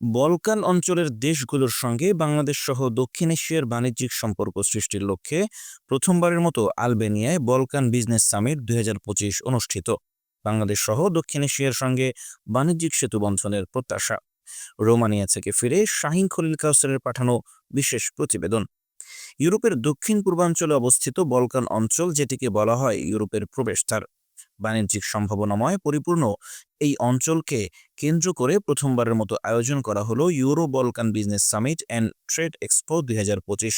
Balkan অঞ্চলের দেশগুলোর সঙ্গে বাংলাদেশ সহ দক্ষিণ এশিয়ার বাণিজ্যিক সম্পর্ক সৃষ্টির লক্ষ্যে প্রথমবারের মতো আলবেনিয়ায় বলকান বিজনেস সামিট দুই হাজার পঁচিশ অনুষ্ঠিত। বাংলাদেশ সহ দক্ষিণ এশিয়ার সঙ্গে বাণিজ্যিক সেতু বন্ধনের প্রত্যাশা। রোমানিয়া থেকে ফিরে শাহিন খলিল কাউসারের পাঠানো বিশেষ প্রতিবেদন। ইউরোপের দক্ষিণ পূর্বাঞ্চলে অবস্থিত বলকান অঞ্চল, যেটিকে বলা হয় ইউরোপের প্রবেশদ্বার। বাণিজ্যিক সম্ভাবনাময় পরিপূর্ণ এই অঞ্চলকে কেন্দ্র করে প্রথমবারের মতো আয়োজন করা হলো Euro Balkan business summit and trade expo দু হাজার পঁচিশ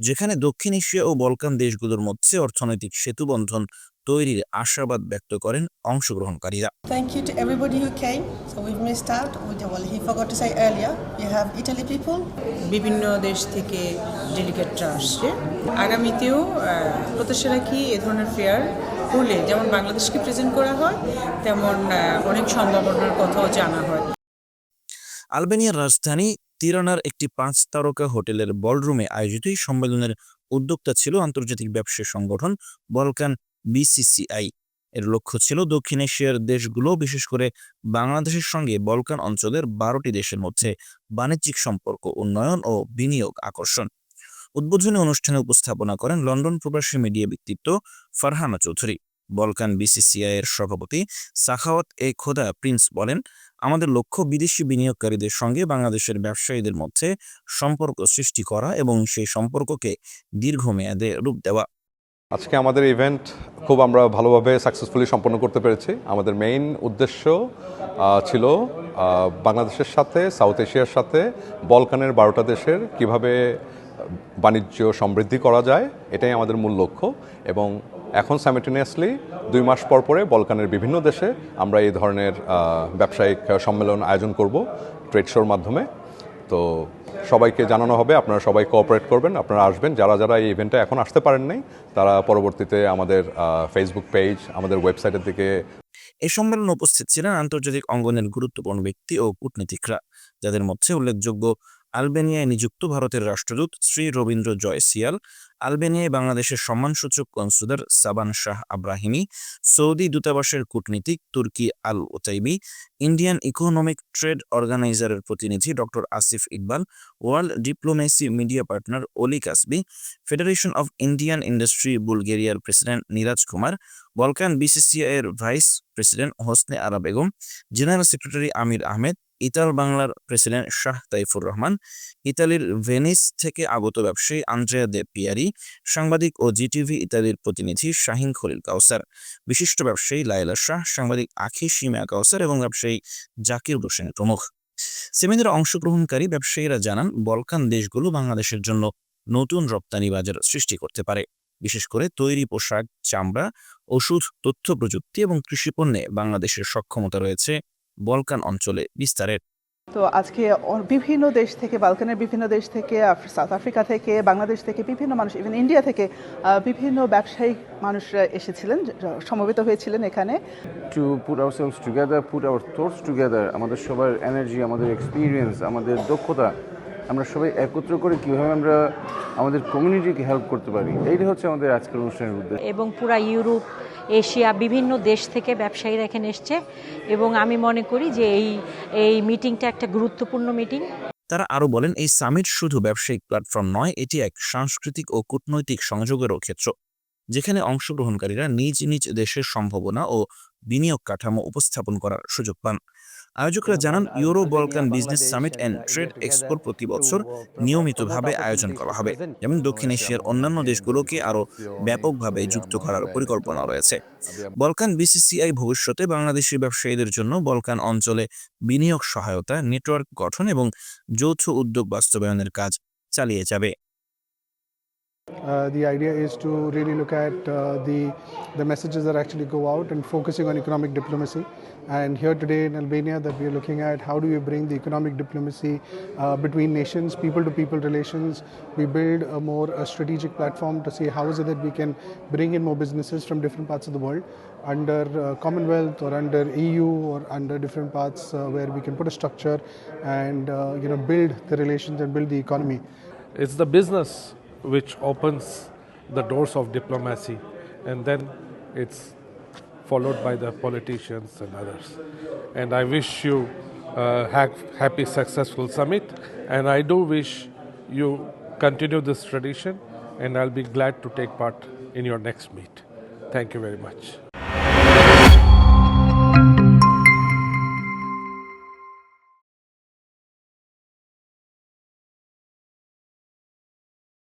যেখানে দক্ষিণ এশিয়া ও বলকান দেশগুলোর মধ্যে অর্থনৈতিক সেতুবন্ধন তৈরির আশাবাদ ব্যক্ত করেন অংশগ্রহণকারীরা Thank you to everybody who came. So we've missed out. We, well, he forgot to say earlier. We have Italy people. বিভিন্ন দেশ থেকে ডেলিগেটরা আসছে আগামীতেও প্রত্যাশা রাখি এ ধরনের ফেয়ার হলে যেমন বাংলাদেশকে প্রেজেন্ট করা হয়, তেমন অনেক সম্ভাবনার কথাও জানা হয়। আলবেনিয়ার রাজধানী তিরানার একটি পাঁচ তারকা হোটেলের বলরুমে আয়োজিত এই সম্মেলনের উদ্যোক্তা ছিল আন্তর্জাতিক ব্যবসায়ী সংগঠন বলকান বিসিসিআই। এর লক্ষ্য ছিল দক্ষিণ এশিয়ার দেশগুলো, বিশেষ করে বাংলাদেশের সঙ্গে বলকান অঞ্চলের বারোটি দেশের মধ্যে বাণিজ্যিক সম্পর্ক, উন্নয়ন ও বিনিয়োগ আকর্ষণ। উদ্বোধনী অনুষ্ঠানে উপস্থাপনা করেন লন্ডন প্রবাসী মিডিয়া ব্যক্তিত্ব ফারহানা চৌধুরী। বলকান বিসিসিআই এর সভাপতি সাখাওয়াত এ খোদা প্রিন্স বলেন, আমাদের লক্ষ্য বিদেশি বিনিয়োগকারীদের সঙ্গে বাংলাদেশের ব্যবসায়ীদের মধ্যে সম্পর্ক সৃষ্টি করা এবং সেই সম্পর্ককে দীর্ঘমেয়াদে রূপ দেওয়া। আজকে আমাদের ইভেন্ট খুব আমরা ভালোভাবে সাকসেসফুলি সম্পন্ন করতে পেরেছি। আমাদের মেইন উদ্দেশ্য ছিল বাংলাদেশের সাথে সাউথ এশিয়ার সাথে, বলকানের বারোটা দেশের কীভাবে বাণিজ্য সমৃদ্ধি করা যায়, এটাই আমাদের মূল লক্ষ্য। এবং এখন সাইমেটেনিয়াসলি দুই মাস পর পরে বলকানের বিভিন্ন দেশে আমরা এই ধরনের ব্যবসায়িক সম্মেলন আয়োজন করব ট্রেড শোর মাধ্যমে। তো সবাইকে জানানো হবে, আপনারা সবাই কোঅপারেট করবেন, আপনারা আসবেন। যারা যারা এই ইভেন্টে এখন আসতে পারেন নাই, তারা পরবর্তীতে আমাদের ফেসবুক পেজ আমাদের ওয়েবসাইটের দিকে এই সম্মেলনে উপস্থিত ছিলেন আন্তর্জাতিক অঙ্গনের গুরুত্বপূর্ণ ব্যক্তি ও কূটনীতিকরা, যাদের মধ্যে উল্লেখযোগ্য আলবেনিয়ায় নিযুক্ত ভারতের রাষ্ট্রদূত শ্রী রবীন্দ্র জয় সিয়াল, আলবেনিয়ায় বাংলাদেশের সম্মানসূচক কনসুলার সাবান শাহ আব্রাহিমি, সৌদি দূতাবাসের কূটনীতিক Turki al Otaibi Indian economic trade অর্গানাইজারের প্রতিনিধি doctor Asif Iqbal, world diplomacy media partner Oli Kasbi, federation of Indian industry বুলগেরিয়ার president Niraj Kumar, Balkan BCCI এর vice president Hosne Ara Begum, general secretary Amir Ahmed Ital বাংলার president Shah Taifur Rahman, ইতালির Venice থেকে আগত ব্যবসায়ী Andrea দে পিয়ারি, সাংবাদিক ও Zee TV ইতালির প্রতিনিধি শাহিন খলিল কাউসার, বিশিষ্ট ব্যবসায়ী লাইলা শাহ, সাংবাদিক আখি সিমিয়া কাউসার এবং ব্যবসায়ী জাকির হোসেন প্রমুখ। সেমিনারে অংশগ্রহণকারী ব্যবসায়ীরা জানান, বলকান দেশগুলো বাংলাদেশের জন্য নতুন রপ্তানি বাজার সৃষ্টি করতে পারে। বিশেষ করে তৈরি পোশাক, চামড়া, ওষুধ তথ্য প্রযুক্তি এবং কৃষিপণ্যে বাংলাদেশের সক্ষমতা রয়েছে। বলকান অঞ্চলে বিস্তারের। তো আজকে বিভিন্ন দেশ থেকে বালকানের বিভিন্ন দেশ থেকে সাউথ আফ্রিকা থেকে বাংলাদেশ থেকে বিভিন্ন মানুষ ইভেন ইন্ডিয়া থেকে বিভিন্ন ব্যবসায়িক মানুষরা এসেছিলেন য- সমবেত হয়েছিলেন এখানে। To put our sales together put our thoughts together আমাদের সবার এনার্জি আমাদের এক্সপিরিয়েন্স আমাদের দক্ষতা আমরা সবাই একত্র করে কীভাবে আমরা আমাদের কমিউনিটিকে হেল্প করতে পারি এইটা হচ্ছে আমাদের আজকের অনুষ্ঠানের উদ্দেশ্য। এবং পুরা ইউরোপ এশিয়া বিভিন্ন দেশ থেকে ব্যবসায়ীরা এখানে এসছে এবং আমি মনে করি যে এই এই মিটিংটা একটা গুরুত্বপূর্ণ মিটিং তারা আরও বলেন এই সামিট শুধু ব্যবসায়িক প্ল্যাটফর্ম নয় এটি এক সাংস্কৃতিক ও কূটনৈতিক সংযোগেরও ক্ষেত্র যেখানে অংশগ্রহণকারীরা নিজ নিজ দেশের সম্ভাবনা ও বিনিয়োগ কাঠামো উপস্থাপন করার সুযোগ পান। আয়োজকরা জানান Euro Balkan business summit and trade এক্সপোর প্রতি বছর নিয়মিতভাবে আয়োজন করা হবে। এবং দক্ষিণ এশিয়ার অন্যান্য দেশগুলোকে আরও ব্যাপকভাবে যুক্ত করার পরিকল্পনা রয়েছে। বলকান বিসিসিআই ভবিষ্যতে বাংলাদেশি ব্যবসায়ীদের জন্য বলকান অঞ্চলে বিনিয়োগ সহায়তা নেটওয়ার্ক গঠন এবং যৌথ উদ্যোগ বাস্তবায়নের কাজ চালিয়ে যাবে। Uh, the idea is to really look at uh, the the messages that actually go out and focusing on economic diplomacy. And here today in Albania, that we are looking at how do we bring the economic diplomacy uh, between nations, people-to-people relations. We build a more a strategic platform to see how is it that we can bring in more businesses from different parts of the world under uh, Commonwealth or under EU or under different parts uh, where we can put a structure and you know build the relations and build the economy. It's the business which opens the doors of diplomacy, and then it's followed by the politicians and others. And I wish you uh, ha- happy, successful summit. And I do wish you continue this tradition, and I'll be glad to take part in your next meet. Thank you very much.